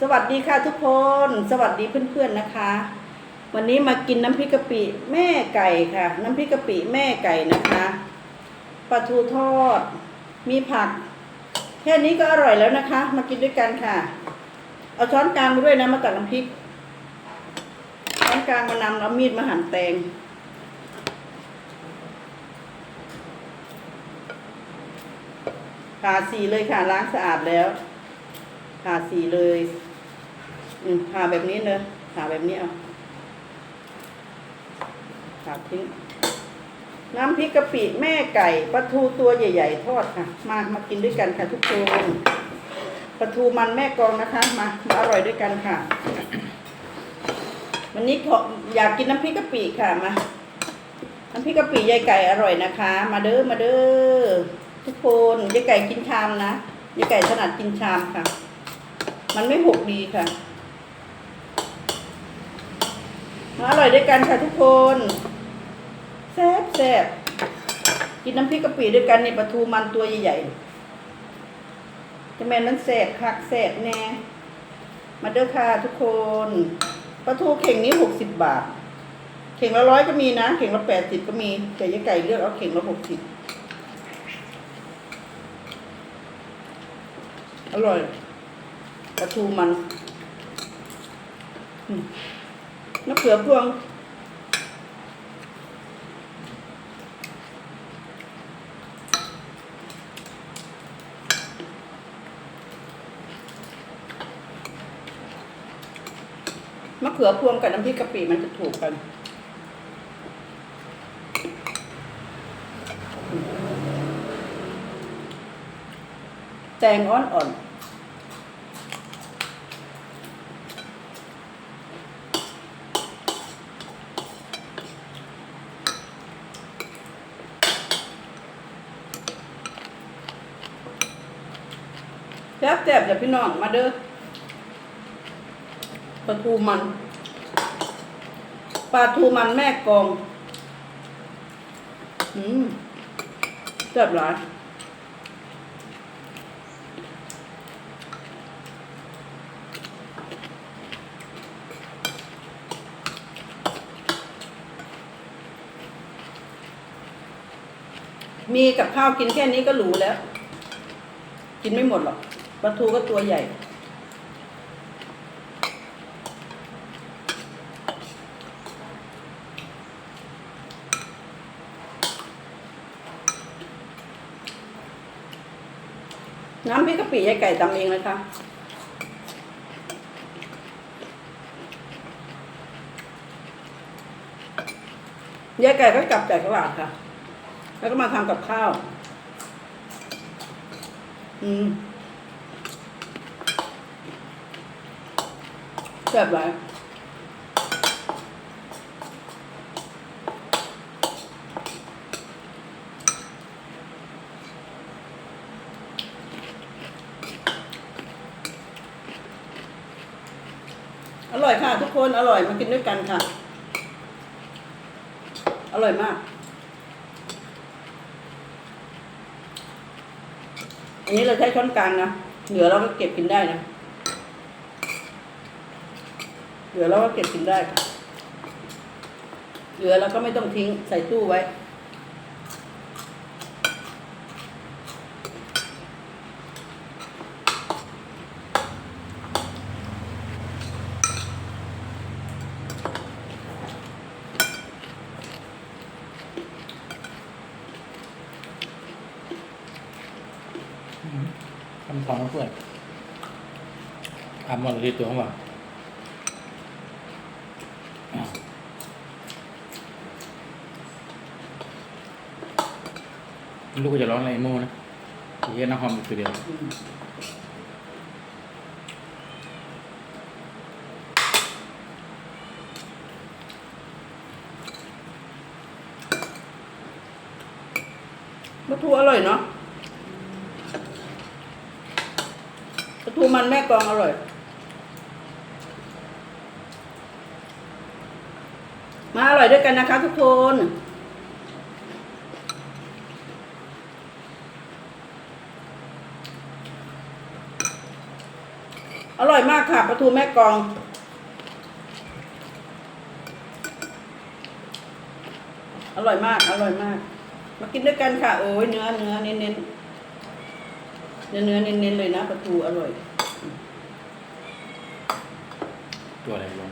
สวัสดีค่ะทุกคน สวัสดีเพื่อนๆนะคะ วันนี้มากินน้ำพริกกะปิแม่ไก่ค่ะ น้ำพริกกะปิแม่ไก่นะคะปลาทูทอด มีผัก แค่นี้ก็อร่อยแล้วนะคะ มากินด้วยกันค่ะ เอาช้อนกลางมาด้วยนะมาตักน้ำพริกช้อนกลางมานำแล้วมีดมาหั่นแตงผ่าสีเลยค่ะล้างสะอาดแล้วผ่าสีเลย อืมผ่าแบบนี้เลยผ่าแบบนี้เอาผ่าทิ้ง น้ำพริกกะปิแม่ไก่ปลาทูตัวใหญ่ ๆ ทอดค่ะ มามากินด้วยกันค่ะทุกคนปลาทูมันแม่กองนะคะ มามาอร่อยด้วยกันค่ะ วันนี้ขออยากกินน้ำพริกกะปิค่ะมาน้ำพริกกะปิยายไก่อร่อยนะคะ มาเด้อมาเด้อทุกคนยายไก่กินชามนะยายไก่ถนัดกินชามค่ะ มันไม่หกดีค่ะ มาอร่อยด้วยกันค่ะทุกคนแซ่บแซ่บกินน้ำพริกกะปิด้วยกันในปลาทูมันตัวใหญ่ๆจะแม่นมันแซ่บคักแซ่บแน่ มาเด้อค่ะทุกคนปลาทูเข่งนี้หกสิบบาท เข่งละร้อยก็มีนะ เข่งละแปดสิบก็มีแต่ยายไก่เลือกเอาเข่งละหกสิบอร่อยปลาทูมัน อืม มะเขือพวง มะเขือพวงกับน้ำพริกกะปิมันจะถูกกันแตงอ่อนอ่ ซ่บแซ่บๆอย่าพี่น้องมาเด้อปลาทูมันปลาทูมันแม่กอง อืมแซ่บหลายมีกับข้าวกินแค่นี้ก็หรูแล้ว กินไม่หมดหรอก ปลาทูก็ตัวใหญ่ น้ำพริกกะปิยายไก่ตำเองเลยค่ะยายไก่ก็กลับจากตลาดค่ะ แล้วก็มาทำกับข้าว อืม ซ่บหลายอร่อยค่ะ ทุกคนอร่อยมากินด้วยกันค่ะ อร่อยมาก อันนี้เราใช้ช้อนกลางนะเหลือเราก็เก็บกินได้นะ เหลือเราก็เก็บกินได้ค่ะ เหลือเราก็ไม่ต้องทิ้งใส่ตู้ไว้ ทำทองเพื่อนทำหมดเลยตัวของเรา ลูกจะร้องอะไรโม่นะเยี่ยน้ำหอมตัวเดียวมปลาทูอร่อยเนาะปลาทูมันแม่กองอร่อย มาอร่อยด้วยกันนะคะทุกคน อร่อยมากค่ะปลาทูแม่กลอง อร่อยมาก อร่อยมาก มากินด้วยกันค่ะ โอ้ยเนื้อเนื้อเน้นเน้นเนื้อเนื้อเน้นเน้นเลยนะปลาทูอร่อย ตัวอะไรลง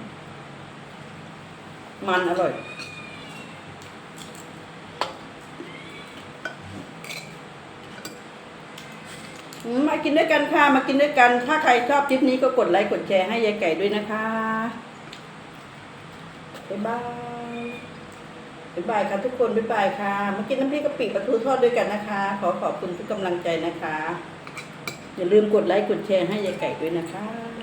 มันอร่อย อืม มากินด้วยกันค่ะ มากินด้วยกัน ถ้าใครชอบคลิปนี้ก็กดไลค์กดแชร์ให้ยายไก่ด้วยนะคะ บ๊ายบาย บ๊ายบายค่ะทุกคน บ๊ายบายค่ะ มากินน้ำพริกกะปิปลาทูทอดด้วยกันนะคะ ขอขอบคุณทุกกำลังใจนะคะ อย่าลืมกดไลค์กดแชร์ให้ยายไก่ด้วยนะคะ